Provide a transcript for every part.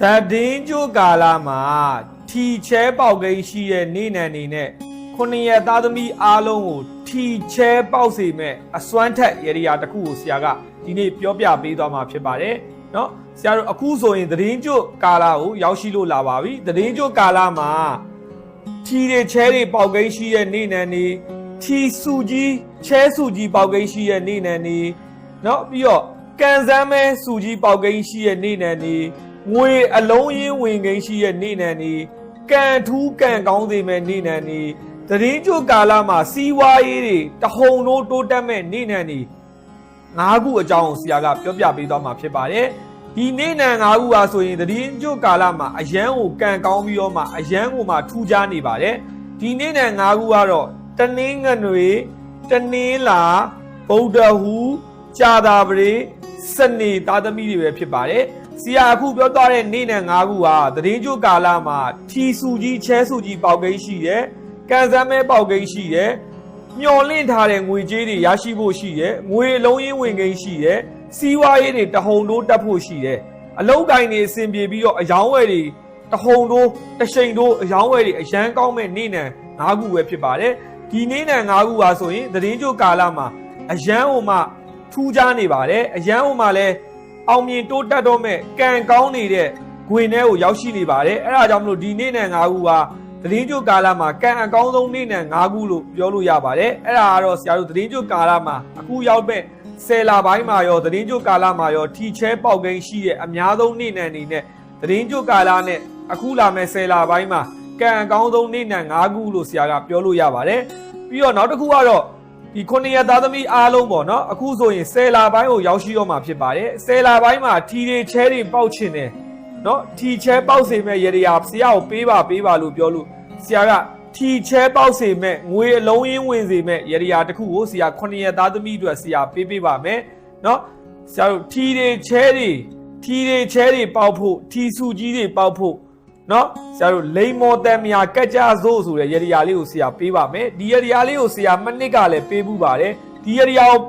သတည်င်းကျိုးကာလမှာထီချဲပေါက်ကိန်းရှိရဲ့နေနံနေနဲ့ခုနှစ်ရက်သားသမီးအားလုံးကိုထီချဲပေါက်စေမဲ့အစွမ်းထက်ရရိယာတစ်ခုကိုဆရာကဒီနေ့ပြောပြပေးသွားမှာဖြစ်ပါတယ်เนาะဆရာတို့အခုဆိုရင်သတည်င်းကျိုးကာလကိုရောက်ရှိလို့လာပါပြီသတည်င်းကျိုးကာလမှာထီတွေချဲတွေပေါက်ကိန်းရှိရဲ့နေနံနေထီစုကြီးချဲစုကြီးပေါက်ကိန်းရှိရဲ့နေနံနေเนาะပြီးတော့ကန်စမ်းမဲစုကြီးပေါက်ကိန်းရှိရဲ့နေနံနေ ငွေအလုံးရင်းဝင်ကိန်းရှိရဲ့နေနံနေကန်ထူးကန်ကောင်းစေမဲ့နေနံနေသတည်င်းကျိုးကာလမှာစီးဝါးရေးတွေတဟုန်တို့တိုးတက်မဲ့နေနံနေငါးခုအကြောင်းကိုဆရာကပြောပြပေးသွားမှာဖြစ်ပါတယ်ဒီနေ့နံငါးခုဟာဆိုရင်သတည်င်းကျုပ်ကာလမှာအယမ်းကိုကံကောင်းပြီးတော့မှအယမ်းကိုမှထူးခြားနေပါတယ်ဒီနေ့နံငါးခုကတော့တနင်းငနွေတနင်းလာဗုဒ္ဓဟူကြာတာပရိစနေသားသမီးတွေပဲဖြစ်ပါတယ် ဆရာအခုပြောသွားတဲ့နေ့နံငါးခုဟာသတည်င်းကျုပ်ကာလမှာထီစုကြီးချဲစုကြီးပေါက်ကိန်းရှိတယ်ကံစမ်းမဲပေါက်ကိန်းရှိတယ်မျော်လင့်ထားတဲ့ငွေကြေးတွေရရှိဖို့ရှိတယ်ငွေအလုံးရင်းဝင်ကိန်းရှိတယ်စီးပွားရေးတွေတဟုန်တိုးတက်ဖို့ရှိတယ်အလုံးကိုင်းတွေအဆင်ပြေပြီးတော့အယောင်းဝယ်တွေတဟုန်တိုးတရှိန်တိုးအယောင်းဝယ်တွေအရန်ကောင်းမဲ့နေ့နံ၅ခုပဲဖြစ်ပါတယ်ဒီနေ့နံ၅ခုပါဆိုရင်သတင်းကြိုကာလမှာအရန်ဟိုမှထူးခြားနေပါတယ်အရန်ဟိုမှလည်း အောင်မြင်တိုးတက်တော့မဲ့ကံကောင်းနေတဲ့ဂွင်ထဲကိုရောက်ရှိနေပါတယ်အဲ့ဒါကြောင့်မလို့ဒီနေ့နံ၅ခုကသတင်းကြိုကာလမှာကံအကောင်းဆုံးနေ့နဲ့၅ခုလို့ပြောလို့ရပါတယ်အဲ့ဒါကတော့ဆရာတို့သတင်းကြိုကာလမှာအခုရောက်မဲ့ဆယ်လပိုင်းမှာရောသတင်းကြိုကာလမှာရောထီချဲပေါက်ကိန်းရှိတဲ့အများဆုံးနေ့နဲ့အနေနဲ့သတင်းကြိုကာလနဲ့အခုလာမဲ့ဆယ်လပိုင်းမှာကံအကောင်းဆုံးနေ့နဲ့၅ခုလို့ဆရာကပြောလို့ရပါတယ်ပြီးတော့နောက်တစ်ခုကတော့ ဒီခုနှစ်ရက်သားသမီးအားလုံးပေါ့နော်အခုဆိုရင်ဆယ်လပိုင်းကိုရောက်ရှိတော့မှာဖြစ်ပါတယ်ဆယ်လပိုင်းမှာထီတွေချဲတွေပေါက်ချင်တယ်နော်ထီချဲပေါက်စေမဲ့ရေရာဆရာကိုပေးပါပေးပါလို့ပြောလို့ဆရာကထီချဲပေါက်စေမဲ့ငွေအလုံးရင်းဝင်စေမဲ့ရေရာတစ်ခုကိုဆရာ9ရက်သားသမီးအတွက်ဆရာပေးပေးပါမယ်နော်ဆရာတို့ထီတွေချဲတွေထီတွေချဲတွေပေါက်ဖို့ထီစုကြီးတွေပေါက်ဖို့ နော်ဆရာတို့လိန်မော်တန်မြာကက်ကြစို့ဆိုတဲ့ရေရာလေးကိုဆရာပေးပါမယ်ဒီရေရာလေးကိုဆရာမနစ်ကလည်းပေးဘူးပါတယ်ဒီရေရာကို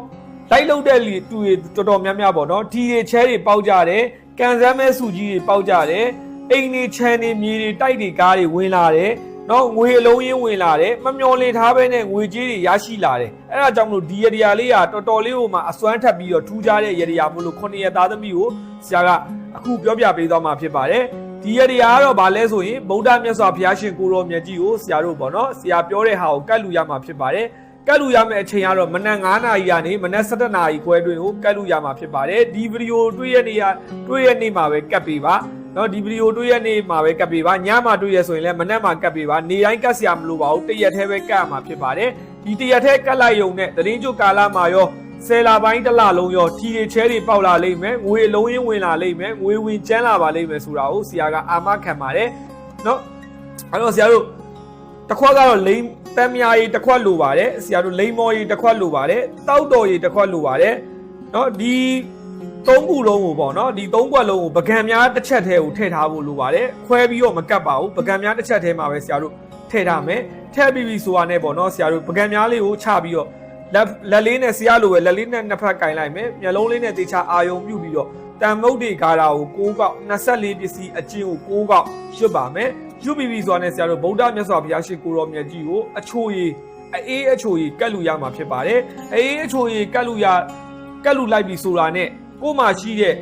လိုက်လုတဲ့လူတူတွေတော်တော်များများပေါ့နော်ဒီတွေချဲတွေပေါက်ကြတယ်ကန်စမ်းမဲစုကြီးတွေပေါက်ကြတယ်အိမ်တွေခြံတွေမြေတွေတိုက်တွေကားတွေဝင်လာတယ်နော်ငွေအလုံးရင်းဝင်လာတယ်မမျော်လင့်ထားဘဲနဲ့ငွေကြေးတွေရရှိလာတယ်အဲ့ဒါကြောင့်မလို့ဒီရဒီယာလေးကတော်တော်လေးဟိုမှာအစွမ်းထပ်ပြီးတော့ထူးခြားတဲ့ရဒီယာမို့လို့ခုနှစ်ရက်သားသမီးကိုဆရာကအခုပြောပြပေးသွားမှာဖြစ်ပါတယ် ဒီရတရားကတော့ဗာလဲဆိုရင်ဗုဒ္ဓမြတ်စွာဘုရားရှင်ကိုရောမြတ်ကြီးကိုဆရာတို့ပေါ့နော်ဆရာပြောတဲ့ဟာကိုကတ်လူရမှာဖြစ်ပါတယ်ကတ်လူရမယ့်အချိန်ကတော့မနက်9:00နာရီကနေမနက်7:00နာရီခွဲတွင်ကိုကတ်လူရမှာဖြစ်ပါတယ်ဒီဗီဒီယိုတွေ့ရနေရတွေ့ရနေမှာပဲကတ်ပေးပါနော်ဒီဗီဒီယိုတွေ့ရနေမှာပဲကတ်ပေးပါညမှာတွေ့ရဆိုရင်လည်းမနက်မှာကတ်ပေးပါနေတိုင်းကတ်စရာမလိုပါဘူးတရက်သေးပဲကတ်ရမှာဖြစ်ပါတယ်ဒီတရက်သေးကတ်လိုက်ုံနဲ့တရင်ကျုပ်ကာလာမှာရော ဆယ်လာပိုင်းတစ်လလုံးရောထီတွေချဲတွေပေါက်လာလိမ့်မယ်ငွေလုံးရင်းဝင်လာလိမ့်မယ်ငွေဝင်ကျန်းလာပါလိမ့်မယ်ဆိုတာကိုဆရာကအာမခံပါတယ်နော်အဲ့တော့ဆရာတို့တစ်ခွက်ကတော့လိမ်တမ်းမြာရီတစ်ခွက်လိုပါတယ်ဆရာတို့လိမ်မော်ရီတစ်ခွက်လိုပါတယ်တောက်တော်ရီတစ်ခွက်လိုပါတယ်နော်ဒီသုံးခုလုံးကိုပေါ့နော်ဒီသုံးခွက်လုံးကိုပကံများတစ်ချက်တည်းကိုထည့်ထားဖို့လိုပါတယ်ခွဲပြီးတော့မကတ်ပါဘူးပကံများတစ်ချက်တည်းမှာပဲဆရာတို့ထည့်ထားမယ်ထည့်ပြီးပြီဆိုတာနဲ့ပေါ့နော်ဆရာတို့ပကံများလေးကိုချပြီးတော့ လက်လက်လေးနဲ့ဆရာလိုပဲလက်လေးနဲ့နှစ်ဖက်ကင်လိုက်မယ်မျက်လုံးလေးနဲ့တေချာအာယုံပြုတ်ပြီးတော့တန်မုတ်တွေကာတာကို6កောက်24ပစ္စည်းအကျဉ်းကို6កောက်ရွတ်ပါမယ်ရွတ်ပြီးပြီဆိုတာနဲ့ဆရာတို့ဗုဒ္ဓမြတ်စွာဘုရားရှင်ကိုရောမြတ်ကြီးကိုအချိုရည်အေးအချိုရည်ကတ်လူရမှာဖြစ်ပါတယ်အေးအချိုရည်ကတ်လူရကတ်လူလိုက်ပြီဆိုတာနဲ့ကို့မှာရှိတဲ့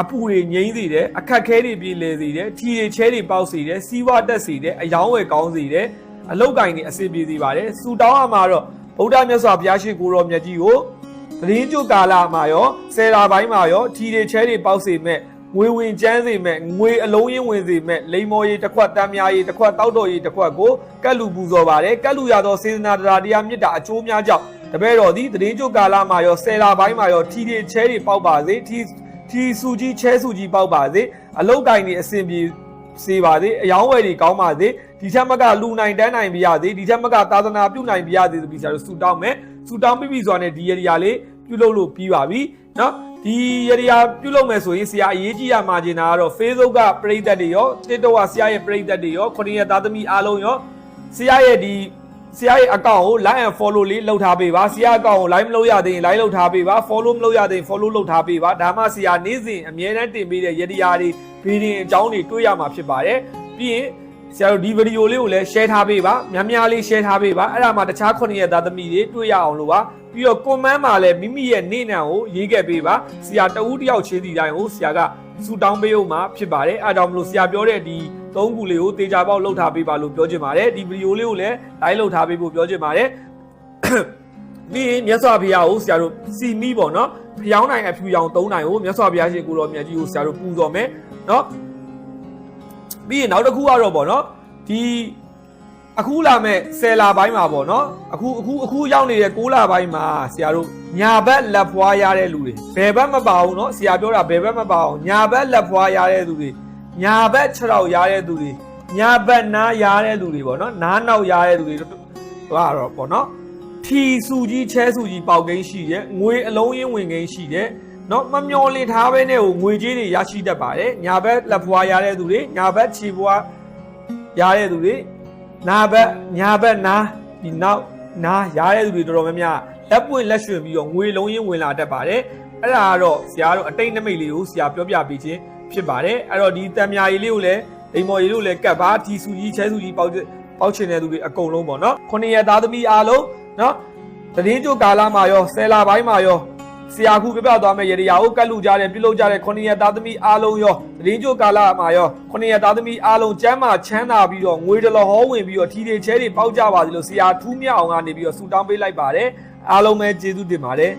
အပူတွေငိမ့်စေတယ်အခက်ခဲတွေပြေလေစေတယ်ထီတွေချဲတွေပေါက်စေတယ်စီးဝါတက်စေတယ်အယောင်းဝယ်ကောင်းစေတယ်အလောက်ကင်တွေအစီပြေစေပါတယ်စူတောင်းအမှာတော့ ဗုဒ္ဓမြတ်စွာဘုရားရှင်ကိုရောမြတ်ကြီးကိုသတင်းကြိုကာလမှာရောဆယ်လာပိုင်းမှာရောထီတွေချဲတွေပေါက်စေမဲ့ငွေဝင်ကျန်းစေမဲ့ငွေအလုံးရင်းဝင်စေမဲ့လိမ္မော်ရီတစ်ခွက်တမ်းများရီတစ်ခွက်တောက်တော်ရီတစ်ခွက်ကိုကတ်လူပူဇော်ပါတယ်ကတ်လူရသောစေတနာတရားတရားမြတ်တာအကျိုးများကြောင့်တပည့်တော်သည်သတင်းကြိုကာလမှာရောဆယ်လာပိုင်းမှာရောထီတွေချဲတွေပေါက်ပါစေထီထီစုကြီးချဲစုကြီးပေါက်ပါစေအလုတ်တိုင်တွေအစဉ်ပြေ စေပါစေအယောင်းဝယ်တွေကောင်းပါစေဒီထက်မကလူနိုင်တန်းနိုင်ပြရစေဒီထက်မကသာသနာပြုနိုင်ပြရစေဆိုပြီးဆရာတို့ဆူတောင်းမယ်ဆူတောင်းပြီးပြီဆိုတာနဲ့ဒီရရာလေး ပြုလုပ်လို့ပြီးပါပြီเนาะဒီရရာပြုလုပ်မယ်ဆိုရင်ဆရာအရေးကြီးရမှာကျင်တာကတော့ Facebook ကပရိသတ်တွေရော TikTok ကဆရာရဲ့ပရိသတ်တွေရောခொနည်းရသားသမီးအားလုံးရောဆရာရဲ့ဒီ ဆရာရဲ့အကောင့်ကို like and follow လေးလုပ်ထားပေးပါဆရာအကောင့်ကို like မလုပ်ရသေးရင် like လုပ်ထားပေးပါ follow မလုပ်ရသေးရင် follow လုပ်ထားပေးပါဒါမှဆရာနေ့စဉ်အမြဲတမ်းတင်ပေးတဲ့ရတရားတွေဗီဒီယိုအကြောင်းတွေတွေ့ရမှာဖြစ်ပါတယ်ပြီးရင်ဆရာတို့ဒီဗီဒီယိုလေးကိုလည်း share ထားပေးပါများများလေး share ထားပေးပါအဲ့ဒါမှတခြား9ရက်သားသမီးတွေတွေ့ရအောင်လို့ပါပြီးတော့ comment မှာလည်းမိမိရဲ့နေ့နံကိုရေးခဲ့ပေးပါဆရာတဦးတယောက်ချင်းစီတိုင်းကိုဆရာကစူတောင်းပေးဦးမှာဖြစ်ပါတယ်အဲဒါကြောင့်မလို့ဆရာပြောတဲ့ဒီ သုံးခုလေးကိုတေချာပေါက်လှုပ်ထားပေးပါလို့ပြောချင်ပါတယ်ဒီဗီဒီယိုလေးကိုလည်း like လှုပ်ထားပေးဖို့ပြောချင်ပါတယ် ပြီးရင်မြတ်စွာဘုရားကိုဆရာတို့စီမီပေါ့နော်ဖျောင်းနိုင်အဖြူရောင်သုံးနိုင်ကိုမြတ်စွာဘုရားရှင်ကိုတော်မြတ်ကြီးကိုဆရာတို့ပူဇော်မယ်နော်ပြီးရင်နောက်တစ်ခုကတော့ပေါ့နော်ဒီအခုလာမဲ့10လပိုင်းမှာပေါ့နော်အခုအခုအခုရောက်နေတဲ့6လပိုင်းမှာဆရာတို့ညာဘက်လက်ဖွားရတဲ့လူတွေဘယ်ဘက်မပါဘူးเนาะဆရာပြောတာဘယ်ဘက်မပါအောင်ညာဘက်လက်ဖွားရတဲ့သူတွေ ညာဘက်ခြေထောက်ရားတဲ့သူတွေညာဘက်နားရားတဲ့သူတွေပေါ့နော်နားနောက်ရားတဲ့သူတွေဟာတော့ပေါ့နော်ထီစုကြီးချဲစုကြီးပေါက်ကိန်းရှိတယ်ငွေအလုံးရင်းဝင်ကိန်းရှိတယ်နော်မမျောလင့်ထားပဲနဲ့ဟိုငွေကြေးတွေရရှိတတ်ပါတယ်ညာဘက်လက်ဖွာရတဲ့သူတွေညာဘက်ခြေဖွာရတဲ့သူတွေနာဘက်ညာဘက်နာဒီနောက်နာရတဲ့သူတွေတော်တော်များများလက်ပွင့်လက်ရွှင်ပြီးတော့ငွေလုံးရင်းဝင်လာတတ်ပါတယ်အဲ့ဒါကတော့ဆရာတို့အတိတ်နမိတ်လေးကိုဆရာပြောပြပေးခြင်း ဖြစ်ပါတယ်အဲ့တော့ဒီတံမြာကြီးလေးကိုလည်းအိမ်မော်ကြီးတို့လည်းကတ်ပါထီစုကြီးချဲစုကြီးပေါက်ပေါက်ချင်တဲ့သူတွေအကုန်လုံးပေါ့နော်ခုနှစ်ရက်သားသမီးအားလုံးနော်တရင်ကျိုကာလာမှာရောဆယ်လာပိုင်းမှာရောဆရာခုပြပြသွားမဲ့ရေရာကိုကတ်လူကြတဲ့ပြုလုပ်ကြတဲ့ခொနည်းရသားသမီးအားလုံးရောတရင်ကျိုကာလာမှာရောခொနည်းရသားသမီးအားလုံးကျမ်းမာချမ်းသာပြီးတော့ငွေတလဟောဝင်ပြီးတော့ထီတွေချဲတွေပေါက်ကြပါစေလို့ဆရာထူးမြအောင်ကနေပြီးတော့ဆူတောင်းပေးလိုက်ပါတယ်အားလုံးပဲကျေးဇူးတင်ပါတယ်